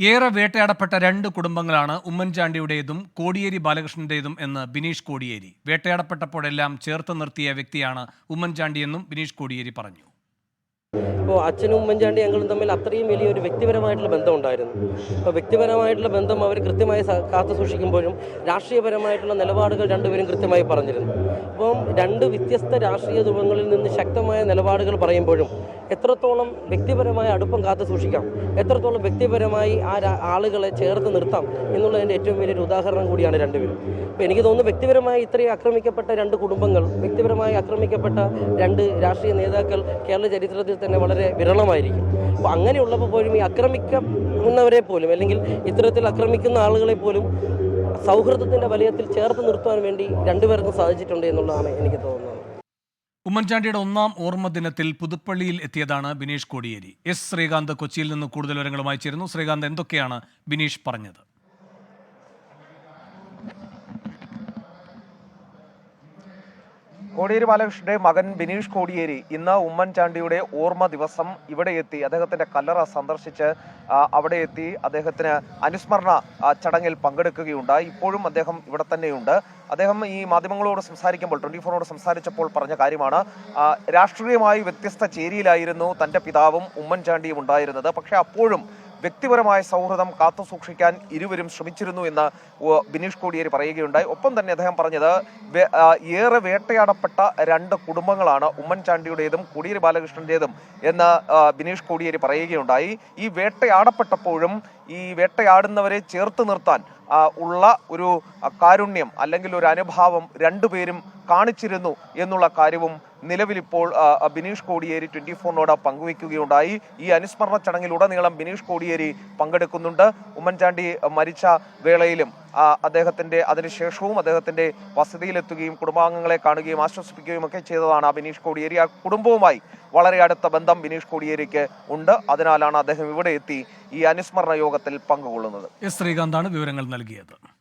ഏറെ വേട്ടയാടപ്പെട്ട രണ്ട് കുടുംബങ്ങളാണ് ഉമ്മൻചാണ്ടിയുടേതും കോടിയേരി ബാലകൃഷ്ണന്റേതും എന്ന് ബിനീഷ് കോടിയേരി. വേട്ടയാടപ്പെട്ടപ്പോഴെല്ലാം ചേർത്ത് നിർത്തിയ വ്യക്തിയാണ് ഉമ്മൻചാണ്ടിയെന്നും ബിനീഷ് കോടിയേരി പറഞ്ഞു. ഇപ്പോൾ അച്ഛനും ഉമ്മൻചാണ്ടി ഞങ്ങളും തമ്മിൽ അത്രയും വലിയൊരു വ്യക്തിപരമായിട്ടുള്ള ബന്ധം ഉണ്ടായിരുന്നു അപ്പോൾ വ്യക്തിപരമായിട്ടുള്ള ബന്ധം അവർ കൃത്യമായി കാത്തു സൂക്ഷിക്കുമ്പോഴും രാഷ്ട്രീയപരമായിട്ടുള്ള നിലപാടുകൾ രണ്ടുപേരും കൃത്യമായി പറഞ്ഞിരുന്നു. അപ്പം രണ്ട് വ്യത്യസ്ത രാഷ്ട്രീയ രൂപങ്ങളിൽ നിന്ന് ശക്തമായ നിലപാടുകൾ പറയുമ്പോഴും എത്രത്തോളം വ്യക്തിപരമായ അടുപ്പം കാത്തു സൂക്ഷിക്കാം എത്രത്തോളം വ്യക്തിപരമായി ആ ആളുകളെ ചേർത്ത് നിർത്താം എന്നുള്ളതിന്റെ ഏറ്റവും വലിയൊരു ഉദാഹരണം കൂടിയാണ് രണ്ടുപേരും. അപ്പോൾ എനിക്ക് തോന്നുന്നു വ്യക്തിപരമായി ഇത്രയും ആക്രമിക്കപ്പെട്ട രണ്ട് കുടുംബങ്ങൾ വ്യക്തിപരമായി ആക്രമിക്കപ്പെട്ട രണ്ട് രാഷ്ട്രീയ നേതാക്കൾ കേരള ചരിത്രത്തിൽ തന്നെ വളരെ വിരളമായിരിക്കും. അപ്പോൾ അങ്ങനെയുള്ളപ്പോൾ പോലും ഈ ആക്രമിക്കുന്നവരെ പോലും അല്ലെങ്കിൽ ഇത്തരത്തിൽ ആക്രമിക്കുന്ന ആളുകളെ പോലും സൗഹൃദത്തിന്റെ വലയത്തിൽ ചേർത്ത് നിർത്തുവാൻ വേണ്ടി രണ്ടുപേർക്കും സാധിച്ചിട്ടുണ്ട് എന്നുള്ളതാണ് എനിക്ക് തോന്നുന്നത്. ഉമ്മൻചാണ്ടിയുടെ ഒന്നാം ഓർമ്മ ദിനത്തിൽ പുതുപ്പള്ളിയിൽ എത്തിയതാണ് ബിനീഷ് കോടിയേരി. എസ് ശ്രീകാന്ത് കൊച്ചിയിൽ നിന്ന് കൂടുതൽ വിവരങ്ങളുമായി ചേരുന്നു. ശ്രീകാന്ത് എന്തൊക്കെയാണ് ബിനീഷ് പറഞ്ഞത്? കോടിയേരി ബാലകൃഷ്ണന്റെ മകൻ ബിനീഷ് കോടിയേരി ഇന്ന് ഉമ്മൻചാണ്ടിയുടെ ഓർമ്മ ദിവസം ഇവിടെ എത്തി. അദ്ദേഹത്തിന്റെ കല്ലറ സന്ദർശിച്ച് അവിടെ എത്തി. അദ്ദേഹത്തിന് അനുസ്മരണ ചടങ്ങിൽ പങ്കെടുക്കുകയുണ്ടായി. ഇപ്പോഴും അദ്ദേഹം ഇവിടെ തന്നെയുണ്ട്. അദ്ദേഹം ഈ മാധ്യമങ്ങളോട് സംസാരിക്കുമ്പോൾ ട്വന്റി ഫോറിനോട് സംസാരിച്ചപ്പോൾ പറഞ്ഞ കാര്യമാണ് രാഷ്ട്രീയമായി വ്യത്യസ്ത ചേരിയിലായിരുന്നു തന്റെ പിതാവും ഉമ്മൻചാണ്ടിയും ഉണ്ടായിരുന്നത്. പക്ഷേ അപ്പോഴും വ്യക്തിപരമായ സൗഹൃദം കാത്തുസൂക്ഷിക്കാൻ ഇരുവരും ശ്രമിച്ചിരുന്നു എന്ന് ബിനീഷ് കോടിയേരി പറയുകയുണ്ടായി. ഒപ്പം തന്നെ അദ്ദേഹം പറഞ്ഞത് ഏറെ വേട്ടയാടപ്പെട്ട രണ്ട് കുടുംബങ്ങളാണ് ഉമ്മൻചാണ്ടിയുടേതും കോടിയേരി ബാലകൃഷ്ണന്റേതും എന്ന് ബിനീഷ് കോടിയേരി പറയുകയുണ്ടായി. ഈ വേട്ടയാടപ്പെട്ടപ്പോഴും ഈ വേട്ടയാടുന്നവരെ ചേർത്ത് നിർത്താൻ ഉള്ള ഒരു കാരുണ്യം അല്ലെങ്കിൽ ഒരു അനുഭാവം രണ്ടുപേരും കാണിച്ചിരുന്നു എന്നുള്ള കാര്യവും നിലവിലിപ്പോൾ ബിനീഷ് കോടിയേരി ട്വന്റി ഫോറിനോട് പങ്കുവയ്ക്കുകയുണ്ടായി ഈ അനുസ്മരണ ചടങ്ങിലുടനീളം ബിനീഷ് കോടിയേരി പങ്കെടുക്കുന്നുണ്ട്. ഉമ്മൻചാണ്ടി മരിച്ച വേളയിലും ആ, അദ്ദേഹത്തിന്റെ അതിനുശേഷവും അദ്ദേഹത്തിന്റെ വസതിയിലെത്തുകയും കുടുംബാംഗങ്ങളെ കാണുകയും ആശ്വസിപ്പിക്കുകയും ഒക്കെ ചെയ്തതാണ് ആ ബിനീഷ് കോടിയേരി. ആ കുടുംബവുമായി വളരെ അടുത്ത ബന്ധം ബിനീഷ് കോടിയേരിക്ക് ഉണ്ട്. അതിനാലാണ് അദ്ദേഹം ഇവിടെ എത്തി ഈ അനുസ്മരണ യോഗത്തിൽ പങ്കുകൊള്ളുന്നത്. എസ് ശ്രീകാന്താണ് വിവരങ്ങൾ നൽകിയത്.